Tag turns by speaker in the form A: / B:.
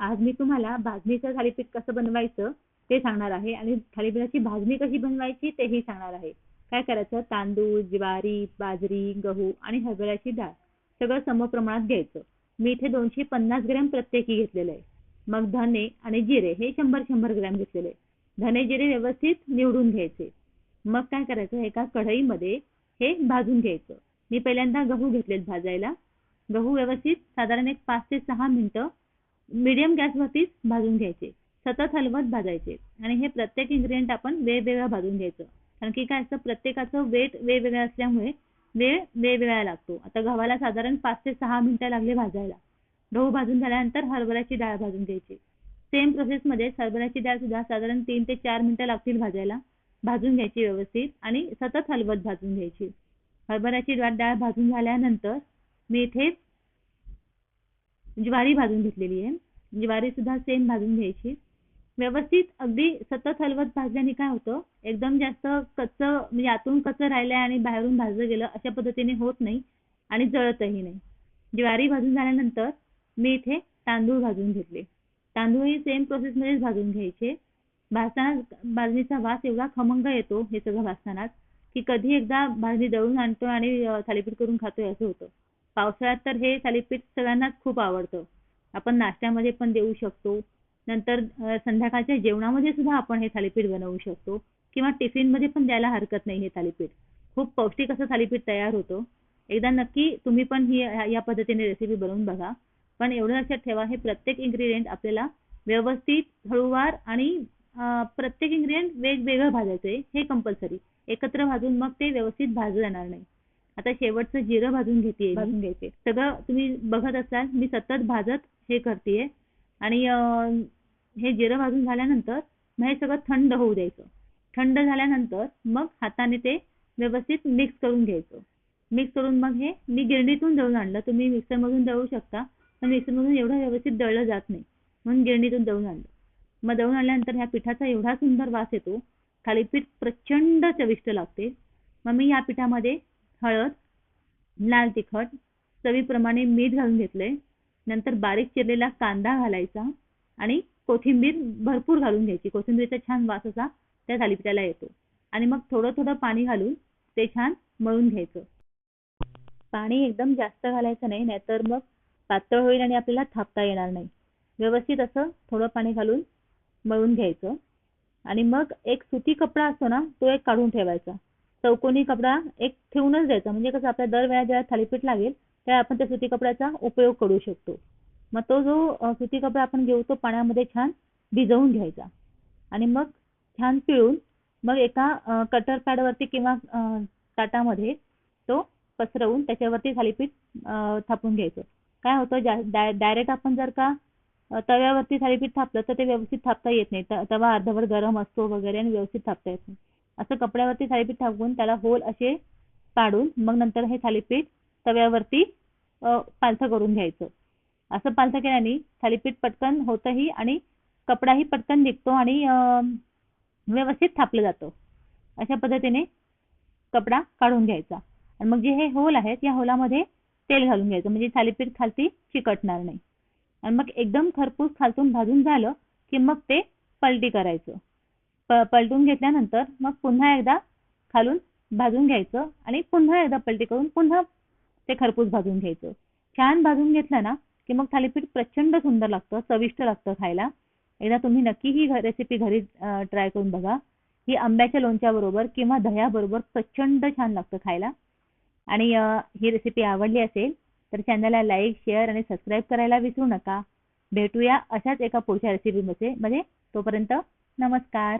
A: आज मी तुम्हाला भाजणीचं थालीपीठ कसं बनवायचं ते सांगणार आहे आणि थालीपीठाची भाजणी कशी बनवायची तेही सांगणार आहे. काय करायचं? तांदूळ ज्वारी बाजरी गहू आणि हरभऱ्याची डाळ सगळं समप्रमाणात घ्यायचं. मी इथे दोनशे पन्नास ग्रॅम प्रत्येकी घेतलेलं आहे. मग धने आणि जिरे हे शंभर शंभर ग्रॅम घेतलेले धने जिरे व्यवस्थित निवडून घ्यायचे. मग काय करायचं? एका कढईमध्ये हे भाजून घ्यायचं. मी पहिल्यांदा गहू घेतलेत भाजायला. गहू व्यवस्थित साधारण एक पाच ते सहा मिनिटं मीडियम गॅसवरतीच भाजून घ्यायचे. सतत हलवत भाजायचे. आणि हे प्रत्येक इन्ग्रेडियंट आपण वेगवेगळा भाजून घ्यायचं. कारण की काय असतं प्रत्येकाचं वेट वेगवेगळं असल्यामुळे वेळ वेगवेगळा लागतो. आता गव्हाला साधारण पाच ते सहा मिनिटं लागले भाजायला. गहू भाजून झाल्यानंतर हरभऱ्याची डाळ भाजून घ्यायची. सेम प्रोसेसमध्ये हरभऱ्याची डाळ सुद्धा साधारण तीन ते चार मिनिटं लागतील भाजायला. भाजून घ्यायची व्यवस्थित आणि सतत हलवत भाजून घ्यायची. हरभऱ्याची डाळ भाजून झाल्यानंतर मी इथे म्हणजे ज्वारी भाजून घेतलेली आहे. म्हणजे ज्वारी सुद्धा सेम भाजून घ्यायची. व्यवस्थित अगदी सतत हलवत भाजल्याने काय होतं? एकदम जास्त कच्च म्हणजे आतून कच्चं राहिलंय आणि बाहेरून भाजलं गेलं अशा पद्धतीने होत नाही आणि जळतही नाही. म्हणजे ज्वारी भाजून झाल्यानंतर मी इथे तांदूळ भाजून घेतले. तांदूळही सेम प्रोसेसमध्येच भाजून घ्यायचे. भाजताना भाजणीचा वास एवढा खमंग येतो हे सगळं भाजतानाच की कधी एकदा भाजणी दळून आणतो आणि थालीपीठ करून खातोय असं होतं. पावसाळ्यात तर हे थालीपीठ सगळ्यांनाच खूप आवडतं. आपण नाश्त्यामध्ये पण देऊ शकतो. नंतर संध्याकाळच्या जेवणामध्ये सुद्धा आपण हे थालीपीठ बनवू शकतो. किंवा टिफिनमध्ये पण द्यायला हरकत नाही हे थालीपीठ. खूप पौष्टिक असं थालीपीठ तयार होतं. एकदा नक्की तुम्ही पण ही या पद्धतीने रेसिपी बनवून बघा. पण एवढं लक्षात ठेवा हे प्रत्येक इन्ग्रेडियंट आपल्याला व्यवस्थित हळूवार आणि प्रत्येक इन्ग्रेडियंट वेगवेगळं भाजायचं आहे हे कंपल्सरी एकत्र भाजून मग ते व्यवस्थित भाजलं जाणार नाही. आता शेवटचं जिरं भाजून घेते भाजून घ्यायचे सगळं तुम्ही बघत असाल मी सतत भाजत हे करते आणि हे जिरं भाजून झाल्यानंतर मग हे सगळं थंड होऊ द्यायचं. थंड झाल्यानंतर मग हाताने ते व्यवस्थित मिक्स करून घ्यायचं. मिक्स करून मग हे मी गिरणीतून दळून आणलं. तुम्ही मिक्सरमधून दळू शकता पण मिक्सरमधून एवढं व्यवस्थित दळलं जात नाही. म्हणून गिरणीतून दळून आणलं. मग दळून आणल्यानंतर ह्या पिठाचा एवढा सुंदर वास येतो थालीपीठ प्रचंड चविष्ट लागते. मग मी या पिठामध्ये हळद लाल तिखट चवीप्रमाणे मीठ घालून घेतलंय नंतर बारीक चिरलेला कांदा घालायचा आणि कोथिंबीर भरपूर घालून घ्यायची. कोथिंबीरचा छान वास असा त्या थालीपीठाला येतो. आणि मग थोडं थोडं पाणी घालून ते छान मळून घ्यायचं. पाणी एकदम जास्त घालायचं नाही नाहीतर मग पातळ होईल आणि आपल्याला थापता येणार नाही. व्यवस्थित असं थोडं पाणी घालून मळून घ्यायचं. आणि मग एक सुती कपडा असतो ना तो एक काढून ठेवायचा. चौकोनी कपडा एक ठेवूनच द्यायचा. म्हणजे कसं आपल्या दर वेळा ज्या थालीपीठ लागेल त्या आपण त्या सुती कपड्याचा उपयोग करू शकतो. मग तो जो सुती कपडा आपण घेऊ तो पाण्यामध्ये छान भिजवून घ्यायचा. आणि मग छान पिळून मग एका कटर पॅडवरती किंवा ताटामध्ये तो पसरवून त्याच्यावरती थालीपीठ थापून घ्यायचं. काय होतं डायरेक्ट आपण जर का तव्यावरती थालीपीठ थापलं तर ते व्यवस्थित थापता येत नाही. तवा अर्धवर गरम असतो वगैरे आणि व्यवस्थित थापता येत नाही. असं कपड्यावरती थालीपीठ टाकून त्याला होल असे पाडून मग नंतर हे थालीपीठ तव्यावरती पालथं करून घ्यायचं. असं पालथं केल्याने थालीपीठ पटकन होतंही आणि कपडाही पटकन निघतो आणि व्यवस्थित थापलं जातं. अशा पद्धतीने कपडा काढून घ्यायचा. आणि मग जे हे होल आहेत या होलामध्ये तेल घालून घ्यायचं. म्हणजे थालीपीठ खालती चिकटणार नाही. आणि मग एकदम खरपूस खालतून भाजून झालं की मग ते पलटी करायचं. पलटून घेतल्यानंतर मग पुन्हा एकदा खालून भाजून घ्यायचं आणि पुन्हा एकदा पलटी करून पुन्हा ते खरपूस भाजून घ्यायचं. छान भाजून घेतलं ना की मग थालीपीठ प्रचंड सुंदर लागतं चविष्ट लागतं खायला. एकदा तुम्ही नक्की ही रेसिपी घरी ट्राय करून बघा. ही आंब्याच्या लोणच्याबरोबर किंवा दह्याबरोबर प्रचंड छान लागतं खायला. आणि ही रेसिपी आवडली असेल तर चॅनलला लाईक शेअर आणि सबस्क्राईब करायला विसरू नका. भेटूया अशाच एका पुढच्या रेसिपीमध्ये म्हणजे तोपर्यंत नमस्कार.